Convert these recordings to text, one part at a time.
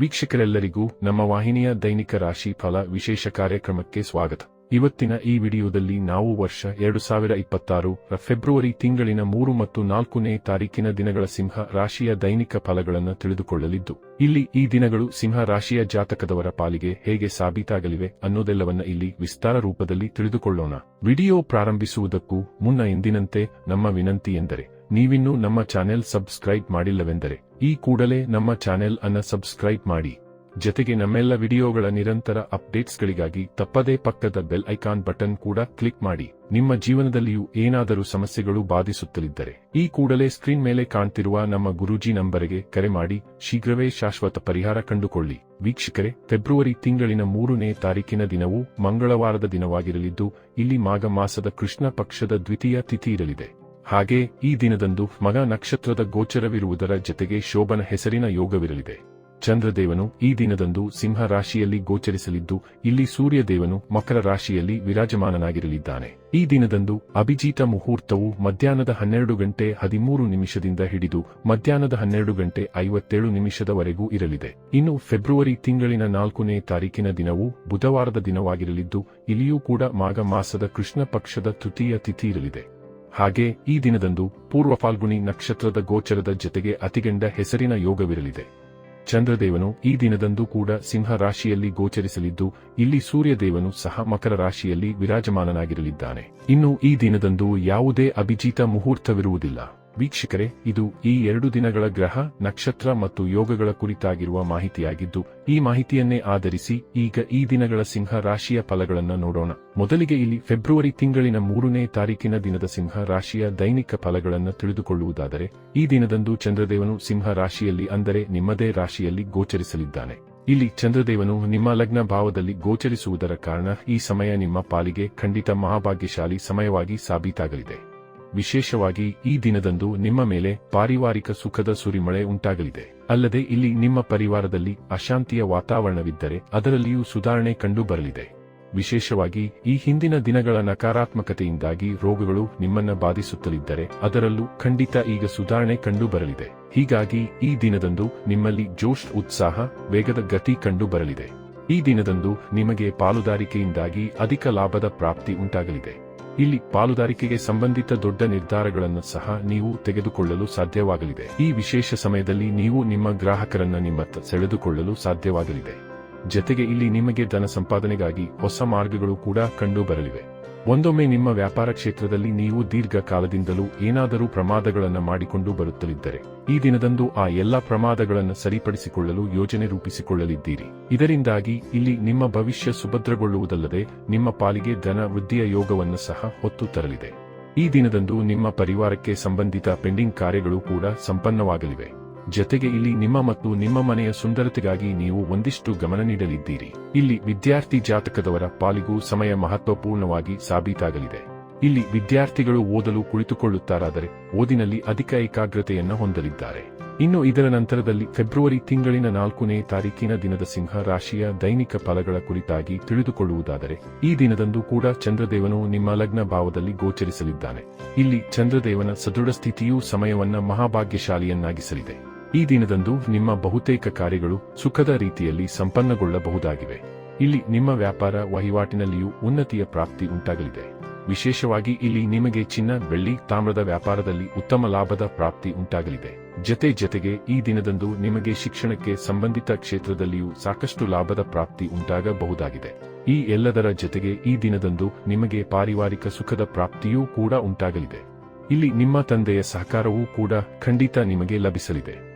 ವೀಕ್ಷಕರೆಲ್ಲರಿಗೂ ನಮ್ಮ ವಾಹಿನಿಯ ದೈನಿಕ ರಾಶಿ ಫಲ ವಿಶೇಷ ಕಾರ್ಯಕ್ರಮಕ್ಕೆ ಸ್ವಾಗತ. ಇವತ್ತಿನ ಈ ವಿಡಿಯೋದಲ್ಲಿ ನಾವು ವರ್ಷ ಎರಡು ಸಾವಿರ ಇಪ್ಪತ್ತಾರು ಫೆಬ್ರವರಿ ತಿಂಗಳಿನ ಮೂರು ಮತ್ತು ನಾಲ್ಕನೇ ತಾರೀಕಿನ ದಿನಗಳ ಸಿಂಹ ರಾಶಿಯ ದೈನಿಕ ಫಲಗಳನ್ನು ತಿಳಿದುಕೊಳ್ಳಲಿದ್ದು, ಇಲ್ಲಿ ಈ ದಿನಗಳು ಸಿಂಹ ರಾಶಿಯ ಜಾತಕದವರ ಪಾಲಿಗೆ ಹೇಗೆ ಸಾಬೀತಾಗಲಿವೆ ಅನ್ನೋದೆಲ್ಲವನ್ನ ಇಲ್ಲಿ ವಿಸ್ತಾರ ರೂಪದಲ್ಲಿ ತಿಳಿದುಕೊಳ್ಳೋಣ. ವಿಡಿಯೋ ಪ್ರಾರಂಭಿಸುವುದಕ್ಕೂ ಮುನ್ನ ಎಂದಿನಂತೆ ನಮ್ಮ ವಿನಂತಿ ಎಂದರೆ, ನೀವಿನ್ನೂ ನಮ್ಮ ಚಾನೆಲ್ ಸಬ್ಸ್ಕ್ರೈಬ್ ಮಾಡಿಲ್ಲವೆಂದರೆ ಈ ಕೂಡಲೇ ನಮ್ಮ ಚಾನೆಲ್ ಅನ್ನ ಸಬ್ಸ್ಕ್ರೈಬ್ ಮಾಡಿ. ಜತೆಗೆ ನಮ್ಮೆಲ್ಲ ವಿಡಿಯೋಗಳ ನಿರಂತರ ಅಪ್ಡೇಟ್ಸ್ಗಳಿಗಾಗಿ ತಪ್ಪದೇ ಪಕ್ಕದ ಬೆಲ್ ಐಕಾನ್ ಬಟನ್ ಕೂಡ ಕ್ಲಿಕ್ ಮಾಡಿ. ನಿಮ್ಮ ಜೀವನದಲ್ಲಿಯೂ ಏನಾದರೂ ಸಮಸ್ಯೆಗಳು ಬಾಧಿಸುತ್ತಲಿದ್ದರೆ ಈ ಕೂಡಲೇ ಸ್ಕ್ರೀನ್ ಮೇಲೆ ಕಾಣ್ತಿರುವ ನಮ್ಮ ಗುರೂಜಿ ನಂಬರಿಗೆ ಕರೆ ಮಾಡಿ. ಶೀಘ್ರವೇ ಶಾಶ್ವತ ಪರಿಹಾರ ಕಂಡುಕೊಳ್ಳಿ. ವೀಕ್ಷಕರೇ, ಫೆಬ್ರವರಿ ತಿಂಗಳಿನ ಮೂರನೇ ತಾರೀಕಿನ ದಿನವು ಮಂಗಳವಾರದ ದಿನವಾಗಿರಲಿದ್ದು, ಇಲ್ಲಿ ಮಾಘ ಮಾಸದ ಕೃಷ್ಣ ಪಕ್ಷದ ದ್ವಿತೀಯ ತಿಥಿ ಇರಲಿದೆ. ಹಾಗೆ ಈ ದಿನದಂದು ಮಗ ನಕ್ಷತ್ರದ ಗೋಚರವಿರುವುದರ ಜತೆಗೆ ಶೋಭನ ಹೆಸರಿನ ಯೋಗವಿರಲಿದೆ. ಚಂದ್ರದೇವನು ಈ ದಿನದಂದು ಸಿಂಹ ರಾಶಿಯಲ್ಲಿ ಗೋಚರಿಸಲಿದ್ದು, ಇಲ್ಲಿ ಸೂರ್ಯದೇವನು ಮಕರ ರಾಶಿಯಲ್ಲಿ ವಿರಾಜಮಾನನಾಗಿರಲಿದ್ದಾನೆ. ಈ ದಿನದಂದು ಅಭಿಜೀತ ಮುಹೂರ್ತವು ಮಧ್ಯಾಹ್ನದ ಹನ್ನೆರಡು ಗಂಟೆ ಹದಿಮೂರು ನಿಮಿಷದಿಂದ ಹಿಡಿದು ಮಧ್ಯಾಹ್ನದ ಹನ್ನೆರಡು ಗಂಟೆ ಐವತ್ತೇಳು ನಿಮಿಷದವರೆಗೂ ಇರಲಿದೆ. ಇನ್ನು ಫೆಬ್ರವರಿ ತಿಂಗಳಿನ ನಾಲ್ಕನೇ ತಾರೀಕಿನ ದಿನವು ಬುಧವಾರದ ದಿನವಾಗಿರಲಿದ್ದು, ಇಲ್ಲಿಯೂ ಕೂಡ ಮಾಘ ಮಾಸದ ಕೃಷ್ಣ ಪಕ್ಷದ ತೃತೀಯ ತಿಥಿ ಇರಲಿದೆ. ಹಾಗೆ ಈ ದಿನದಂದು ಪೂರ್ವ ಫಾಲ್ಗುಣಿ ನಕ್ಷತ್ರದ ಗೋಚರದ ಜತೆಗೆ ಅತಿಗಂಡ ಹೆಸರಿನ ಯೋಗವಿರಲಿದೆ. ಚಂದ್ರದೇವನು ಈ ದಿನದಂದು ಕೂಡ ಸಿಂಹ ರಾಶಿಯಲ್ಲಿ ಗೋಚರಿಸಲಿದ್ದು, ಇಲ್ಲಿ ಸೂರ್ಯದೇವನು ಸಹ ಮಕರ ರಾಶಿಯಲ್ಲಿ ವಿರಾಜಮಾನನಾಗಿರಲಿದ್ದಾನೆ. ಇನ್ನು ಈ ದಿನದಂದು ಯಾವುದೇ ಅಭಿಜೀತ ಮುಹೂರ್ತವಿರುವುದಿಲ್ಲ. ವೀಕ್ಷಕರೇ, ಇದು ಈ ಎರಡು ದಿನಗಳ ಗ್ರಹ, ನಕ್ಷತ್ರ ಮತ್ತು ಯೋಗಗಳ ಕುರಿತಾಗಿರುವ ಮಾಹಿತಿಯಾಗಿದ್ದು, ಈ ಮಾಹಿತಿಯನ್ನೇ ಆಧರಿಸಿ ಈಗ ಈ ದಿನಗಳ ಸಿಂಹ ರಾಶಿಯ ಫಲಗಳನ್ನು ನೋಡೋಣ. ಮೊದಲಿಗೆ ಇಲ್ಲಿ ಫೆಬ್ರವರಿ ತಿಂಗಳಿನ ಮೂರನೇ ತಾರೀಕಿನ ದಿನದ ಸಿಂಹ ರಾಶಿಯ ದೈನಿಕ ಫಲಗಳನ್ನು ತಿಳಿದುಕೊಳ್ಳುವುದಾದರೆ, ಈ ದಿನದಂದು ಚಂದ್ರದೇವನು ಸಿಂಹ ರಾಶಿಯಲ್ಲಿ ಅಂದರೆ ನಿಮ್ಮದೇ ರಾಶಿಯಲ್ಲಿ ಗೋಚರಿಸಲಿದ್ದಾನೆ. ಇಲ್ಲಿ ಚಂದ್ರದೇವನು ನಿಮ್ಮ ಲಗ್ನ ಭಾವದಲ್ಲಿ ಗೋಚರಿಸುವುದರ ಕಾರಣ ಈ ಸಮಯ ನಿಮ್ಮ ಪಾಲಿಗೆ ಖಂಡಿತ ಮಹಾಭಾಗ್ಯಶಾಲಿ ಸಮಯವಾಗಿ ಸಾಬೀತಾಗಲಿದೆ. ವಿಶೇಷವಾಗಿ ಈ ದಿನದಂದು ನಿಮ್ಮ ಮೇಲೆ ಪಾರಿವಾರಿಕ ಸುಖದ ಸುರಿಮಳೆ ಉಂಟಾಗಲಿದೆ. ಅಲ್ಲದೆ ಇಲ್ಲಿ ನಿಮ್ಮ ಪರಿವಾರದಲ್ಲಿ ಅಶಾಂತಿಯ ವಾತಾವರಣವಿದ್ದರೆ ಅದರಲ್ಲಿಯೂ ಸುಧಾರಣೆ ಕಂಡುಬರಲಿದೆ. ವಿಶೇಷವಾಗಿ ಈ ಹಿಂದಿನ ದಿನಗಳ ನಕಾರಾತ್ಮಕತೆಯಿಂದಾಗಿ ರೋಗಗಳು ನಿಮ್ಮನ್ನ ಬಾಧಿಸುತ್ತಲಿದ್ದರೆ ಅದರಲ್ಲೂ ಖಂಡಿತ ಈಗ ಸುಧಾರಣೆ ಕಂಡುಬರಲಿದೆ. ಹೀಗಾಗಿ ಈ ದಿನದಂದು ನಿಮ್ಮಲ್ಲಿ ಜೋಶ್ ಉತ್ಸಾಹ, ವೇಗದ ಗತಿ ಕಂಡುಬರಲಿದೆ. ಈ ದಿನದಂದು ನಿಮಗೆ ಪಾಲುದಾರಿಕೆಯಿಂದಾಗಿ ಅಧಿಕ ಲಾಭದ ಪ್ರಾಪ್ತಿ ಉಂಟಾಗಲಿದೆ. ಇಲ್ಲಿ ಪಾಲುದಾರಿಕೆಗೆ ಸಂಬಂಧಿತ ದೊಡ್ಡ ನಿರ್ಧಾರಗಳನ್ನು ಸಹ ನೀವು ತೆಗೆದುಕೊಳ್ಳಲು ಸಾಧ್ಯವಾಗಲಿದೆ. ಈ ವಿಶೇಷ ಸಮಯದಲ್ಲಿ ನೀವು ನಿಮ್ಮ ಗ್ರಾಹಕರನ್ನ ನಿಮ್ಮತ್ತ ಸೆಳೆದುಕೊಳ್ಳಲು ಸಾಧ್ಯವಾಗಲಿದೆ. ಜತೆಗೆ ಇಲ್ಲಿ ನಿಮಗೆ ಧನ ಸಂಪಾದನೆಗಾಗಿ ಹೊಸ ಮಾರ್ಗಗಳು ಕೂಡ ಕಂಡು ಬರಲಿವೆ ಒಂದೊಮ್ಮೆ ನಿಮ್ಮ ವ್ಯಾಪಾರ ಕ್ಷೇತ್ರದಲ್ಲಿ ನೀವು ದೀರ್ಘಕಾಲದಿಂದಲೂ ಏನಾದರೂ ಪ್ರಮಾದಗಳನ್ನು ಮಾಡಿಕೊಂಡು ಬರುತ್ತಲಿದ್ದರೆ, ಈ ದಿನದಂದು ಆ ಎಲ್ಲಾ ಪ್ರಮಾದಗಳನ್ನು ಸರಿಪಡಿಸಿಕೊಳ್ಳಲು ಯೋಜನೆ ರೂಪಿಸಿಕೊಳ್ಳಲಿದ್ದೀರಿ. ಇದರಿಂದಾಗಿ ಇಲ್ಲಿ ನಿಮ್ಮ ಭವಿಷ್ಯ ಸುಭದ್ರಗೊಳ್ಳುವುದಲ್ಲದೆ ನಿಮ್ಮ ಪಾಲಿಗೆ ಧನ ವೃದ್ಧಿಯ ಯೋಗವನ್ನು ಸಹ ಹೊತ್ತು ತರಲಿದೆ. ಈ ದಿನದಂದು ನಿಮ್ಮ ಪರಿವಾರಕ್ಕೆ ಸಂಬಂಧಿತ ಪೆಂಡಿಂಗ್ ಕಾರ್ಯಗಳು ಕೂಡ ಸಂಪನ್ನವಾಗಲಿವೆ. ಜತೆಗೆ ಇಲ್ಲಿ ನಿಮ್ಮ ಮತ್ತು ನಿಮ್ಮ ಮನೆಯ ಸುಂದರತೆಗಾಗಿ ನೀವು ಒಂದಿಷ್ಟು ಗಮನ ನೀಡಲಿದ್ದೀರಿ. ಇಲ್ಲಿ ವಿದ್ಯಾರ್ಥಿ ಜಾತಕದವರ ಪಾಲಿಗೂ ಸಮಯ ಮಹತ್ವಪೂರ್ಣವಾಗಿ ಸಾಬೀತಾಗಲಿದೆ. ಇಲ್ಲಿ ವಿದ್ಯಾರ್ಥಿಗಳು ಓದಲು ಕುಳಿತುಕೊಳ್ಳುತ್ತಾರಾದರೆ ಓದಿನಲ್ಲಿ ಅಧಿಕ ಏಕಾಗ್ರತೆಯನ್ನು ಹೊಂದಲಿದ್ದಾರೆ. ಇನ್ನು ಇದರ ನಂತರದಲ್ಲಿ ಫೆಬ್ರವರಿ ತಿಂಗಳಿನ ನಾಲ್ಕನೇ ತಾರೀಕಿನ ದಿನದ ಸಿಂಹ ರಾಶಿಯ ದೈನಿಕ ಫಲಗಳ ಕುರಿತಾಗಿ ತಿಳಿದುಕೊಳ್ಳುವುದಾದರೆ, ಈ ದಿನದಂದು ಕೂಡ ಚಂದ್ರದೇವನು ನಿಮ್ಮ ಲಗ್ನ ಭಾವದಲ್ಲಿ ಗೋಚರಿಸಲಿದ್ದಾನೆ. ಇಲ್ಲಿ ಚಂದ್ರದೇವನ ಸದೃಢ ಸ್ಥಿತಿಯೂ ಸಮಯವನ್ನ ಮಹಾಭಾಗ್ಯಶಾಲಿಯನ್ನಾಗಿಸಲಿದೆ. ಈ ದಿನದಂದು ನಿಮ್ಮ ಬಹುತೇಕ ಕಾರ್ಯಗಳು ಸುಖದ ರೀತಿಯಲ್ಲಿ ಸಂಪನ್ನಗೊಳ್ಳಬಹುದಾಗಿವೆ. ಇಲ್ಲಿ ನಿಮ್ಮ ವ್ಯಾಪಾರ ವಹಿವಾಟಿನಲ್ಲಿಯೂ ಉನ್ನತಿಯ ಪ್ರಾಪ್ತಿ ಉಂಟಾಗಲಿದೆ. ವಿಶೇಷವಾಗಿ ಇಲ್ಲಿ ನಿಮಗೆ ಚಿನ್ನ, ಬೆಳ್ಳಿ, ತಾಮ್ರದ ವ್ಯಾಪಾರದಲ್ಲಿ ಉತ್ತಮ ಲಾಭದ ಪ್ರಾಪ್ತಿ ಉಂಟಾಗಲಿದೆ. ಜತೆ ಜತೆಗೆ ಈ ದಿನದಂದು ನಿಮಗೆ ಶಿಕ್ಷಣಕ್ಕೆ ಸಂಬಂಧಿತ ಕ್ಷೇತ್ರದಲ್ಲಿಯೂ ಸಾಕಷ್ಟು ಲಾಭದ ಪ್ರಾಪ್ತಿ ಉಂಟಾಗಬಹುದಾಗಿದೆ. ಈ ಎಲ್ಲದರ ಜತೆಗೆ ಈ ದಿನದಂದು ನಿಮಗೆ ಪಾರಿವಾರಿಕ ಸುಖದ ಪ್ರಾಪ್ತಿಯೂ ಕೂಡ ಉಂಟಾಗಲಿದೆ. ಇಲ್ಲಿ ನಿಮ್ಮ ತಂದೆಯ ಸಹಕಾರವೂ ಕೂಡ ಖಂಡಿತ ನಿಮಗೆ ಲಭಿಸಲಿದೆ.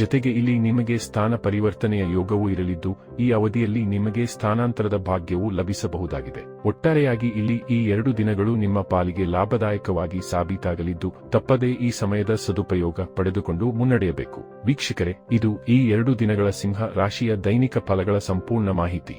ಜತೆಗೆ ಇಲ್ಲಿ ನಿಮಗೆ ಸ್ಥಾನ ಪರಿವರ್ತನೆಯ ಯೋಗವೂ ಇರಲಿದ್ದು, ಈ ಅವಧಿಯಲ್ಲಿ ನಿಮಗೆ ಸ್ಥಾನಾಂತರದ ಭಾಗ್ಯವೂ ಲಭಿಸಬಹುದಾಗಿದೆ. ಒಟ್ಟಾರೆಯಾಗಿ ಇಲ್ಲಿ ಈ ಎರಡು ದಿನಗಳು ನಿಮ್ಮ ಪಾಲಿಗೆ ಲಾಭದಾಯಕವಾಗಿ ಸಾಬೀತಾಗಲಿದ್ದು, ತಪ್ಪದೇ ಈ ಸಮಯದ ಸದುಪಯೋಗ ಪಡೆದುಕೊಂಡು ಮುನ್ನಡೆಯಬೇಕು. ವೀಕ್ಷಕರೇ, ಇದು ಈ ಎರಡು ದಿನಗಳ ಸಿಂಹ ರಾಶಿಯ ದೈನಿಕ ಫಲಗಳ ಸಂಪೂರ್ಣ ಮಾಹಿತಿ.